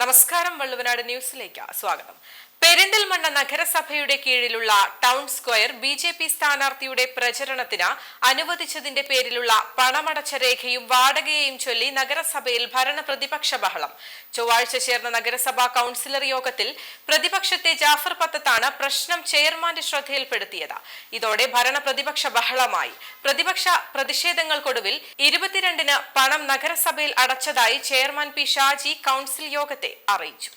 നമസ്കാരം വള്ളുവനാട് ന്യൂസിലേക്ക് സ്വാഗതം. പെരിന്തൽമണ്ണ നഗരസഭയുടെ കീഴിലുള്ള town square B J P സ്ഥാനാർത്ഥിയുടെ പ്രചരണത്തിന് അനുവദിച്ചതിന്റെ പേരിലുള്ള പണമടച്ച രേഖയും വാടകയെയും ചൊല്ലി നഗരസഭയിൽ ഭരണ പ്രതിപക്ഷ ബഹളം. ചൊവ്വാഴ്ച ചേർന്ന നഗരസഭാ കൌൺസിലർ യോഗത്തിൽ പ്രതിപക്ഷത്തെ ജാഫർ പത്തത്താണ് പ്രശ്നം ചെയർമാന്റെ ശ്രദ്ധയിൽപ്പെടുത്തിയത്. ഇതോടെ ഭരണ പ്രതിപക്ഷ ബഹളമായി. പ്രതിപക്ഷ പ്രതിഷേധങ്ങൾക്കൊടുവിൽ ഇരുപത്തിരണ്ടിന് പണം നഗരസഭയിൽ അടച്ചതായി ചെയർമാൻ പി ഷാജി കൌൺസിൽ യോഗത്തെ അറിയിച്ചു.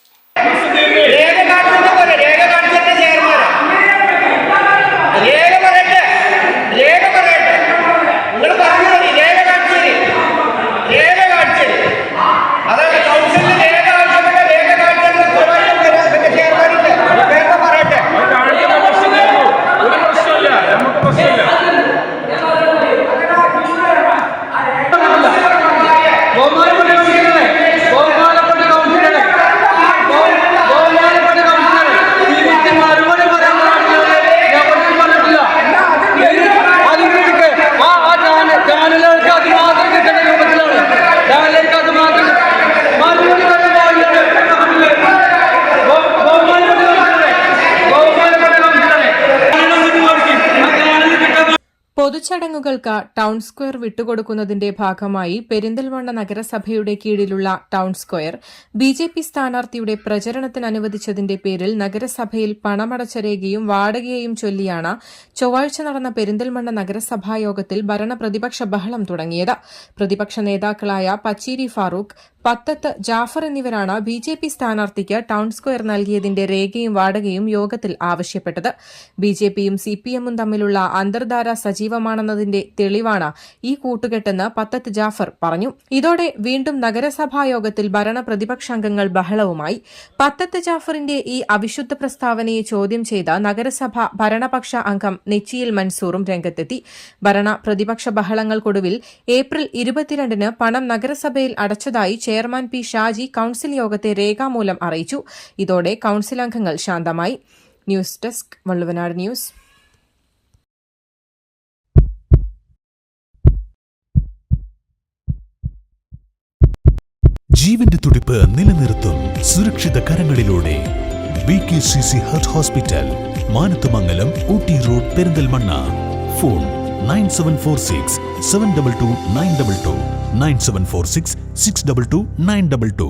പൊതുചടങ്ങുകൾക്ക് ടൗൺ സ്ക്വയർ വിട്ടുകൊടുക്കുന്നതിന്റെ ഭാഗമായി പെരിന്തൽമണ്ണ നഗരസഭയുടെ കീഴിലുള്ള town square B J P സ്ഥാനാർത്ഥിയുടെ പ്രചരണത്തിന് അനുവദിച്ചതിന്റെ പേരിൽ നഗരസഭയിൽ പണമടച്ച രേഖയും വാടകയെയും ചൊല്ലിയാണ് ചൊവ്വാഴ്ച നടന്ന പെരിന്തൽമണ്ണ നഗരസഭാ യോഗത്തിൽ ബഹളം തുടങ്ങിയത്. പ്രതിപക്ഷ നേതാക്കളായ പച്ചീരി ഫാറൂഖ് പത്തത്ത് ജാഫർ എന്നിവരാണ് ബി ജെ പി സ്ഥാനാർത്ഥിക്ക് ടൗൺ സ്ക്വയർ നൽകിയതിന്റെ രേഖയും വാടകയും യോഗത്തിൽ ആവശ്യപ്പെട്ടത്. ബി ജെ പിയും സി പി എമ്മും തമ്മിലുള്ള അന്തർധാര സജീവമാണെന്നതിന്റെ തെളിവാണ് ഈ കൂട്ടുകെട്ടെന്ന് പത്തത്ത് ജാഫർ പറഞ്ഞു. ഇതോടെ വീണ്ടും നഗരസഭാ യോഗത്തിൽ ഭരണ പ്രതിപക്ഷാംഗങ്ങൾ ബഹളവുമായി. പത്തത്ത് ജാഫറിന്റെ ഈ അവിശുദ്ധ പ്രസ്താവനയെ ചോദ്യം ചെയ്ത നഗരസഭ ഭരണപക്ഷ അംഗം നെച്ചിയിൽ മൻസൂറും രംഗത്തെത്തി. ഭരണ പ്രതിപക്ഷ ബഹളങ്ങൾക്കൊടുവിൽ ഏപ്രിൽ ഇരുപത്തിരണ്ടിന് പണം നഗരസഭയിൽ അടച്ചതായി ചെയർമാൻ പി ഷാജി കൌൺസിൽ യോഗത്തെ രേഖാമൂലം അറിയിച്ചു. ഇതോടെ കൌൺസിൽ അംഗങ്ങൾ ശാന്തമായി. News desk Valluvanad news. ജീവന്റെ തുടിപ്പ് നിലനിർത്തും സുരക്ഷിത കരങ്ങളിലൂടെ. B K C C heart hospital Manathumangalam Ooty road Perinthalmanna. Phone nine seven four six seven double two nine double two nine seven four six six double two nine double two